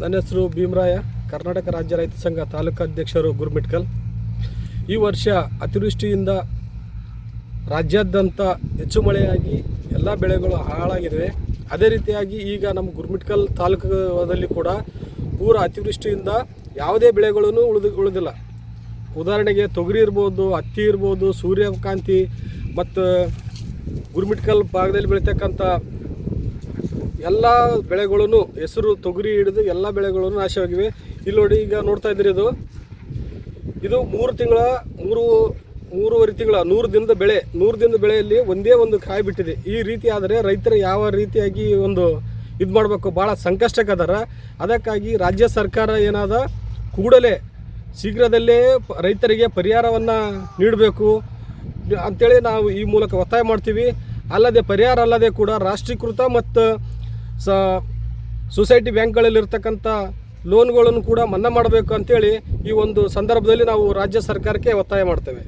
ನನ್ನ ಹೆಸರು ಭೀಮರಾಯ, ಕರ್ನಾಟಕ ರಾಜ್ಯ ರೈತ ಸಂಘ ತಾಲೂಕು ಅಧ್ಯಕ್ಷರು ಗುರುಮಿಟ್ಕಲ್. ಈ ವರ್ಷ ಅತಿವೃಷ್ಟಿಯಿಂದ ರಾಜ್ಯಾದ್ಯಂತ ಹೆಚ್ಚು ಮಳೆಯಾಗಿ ಎಲ್ಲ ಬೆಳೆಗಳು ಹಾಳಾಗಿವೆ. ಅದೇ ರೀತಿಯಾಗಿ ಈಗ ನಮ್ಮ ಗುರುಮಿಟ್ಕಲ್ ತಾಲೂಕದಲ್ಲಿ ಕೂಡ ಪೂರ ಅತಿವೃಷ್ಟಿಯಿಂದ ಯಾವುದೇ ಬೆಳೆಗಳನ್ನು ಉಳಿದು ಉಳಿದಿಲ್ಲ. ಉದಾಹರಣೆಗೆ ತೊಗರಿ ಇರ್ಬೋದು, ಹತ್ತಿ ಇರ್ಬೋದು, ಸೂರ್ಯಕಾಂತಿ ಮತ್ತು ಗುರುಮಿಟ್ಕಲ್ ಭಾಗದಲ್ಲಿ ಬೆಳೀತಕ್ಕಂಥ ಎಲ್ಲ ಬೆಳೆಗಳನ್ನು ಹೆಸರು ತೊಗರಿ ಹಿಡಿದು ಎಲ್ಲ ಬೆಳೆಗಳೂ ನಾಶವಾಗಿವೆ. ಇಲ್ಲಿ ನೋಡಿ ಈಗ ನೋಡ್ತಾ ಇದ್ದೀರಿ ಇದು. ಇದು ಮೂರು ತಿಂಗಳ, ಮೂರು, ಮೂರುವರೆ ತಿಂಗಳ, ನೂರು ದಿನದ ಬೆಳೆ, ನೂರು ದಿನದ ಬೆಳೆಯಲ್ಲಿ ಒಂದೇ ಒಂದು ಕಾಯಿ ಬಿಟ್ಟಿದೆ. ಈ ರೀತಿ ಆದರೆ ರೈತರು ಯಾವ ರೀತಿಯಾಗಿ ಒಂದು ಇದು ಮಾಡಬೇಕು? ಭಾಳ ಸಂಕಷ್ಟಕ್ಕದಾರ ಅದಕ್ಕಾಗಿ ರಾಜ್ಯ ಸರ್ಕಾರ ಏನಾದ ಕೂಡಲೇ ಶೀಘ್ರದಲ್ಲೇ ರೈತರಿಗೆ ಪರಿಹಾರವನ್ನು ನೀಡಬೇಕು. ಅಂಥೇಳಿ ನಾವು ಈ ಮೂಲಕ ಒತ್ತಾಯ ಮಾಡ್ತೀವಿ. ಅಲ್ಲದೆ ಪರಿಹಾರ ಅಲ್ಲದೆ ಕೂಡ ರಾಷ್ಟ್ರೀಕೃತ ಮತ್ತು ಸ ಸೊಸೈಟಿ ಬ್ಯಾಂಕ್ಗಳಲ್ಲಿರ್ತಕ್ಕಂಥ ಲೋನ್ಗಳನ್ನು ಕೂಡ ಮನ್ನಾ ಮಾಡಬೇಕು ಅಂತೇಳಿ ಈ ಒಂದು ಸಂದರ್ಭದಲ್ಲಿ ನಾವು ರಾಜ್ಯ ಸರ್ಕಾರಕ್ಕೆ ಒತ್ತಾಯ ಮಾಡ್ತೇವೆ.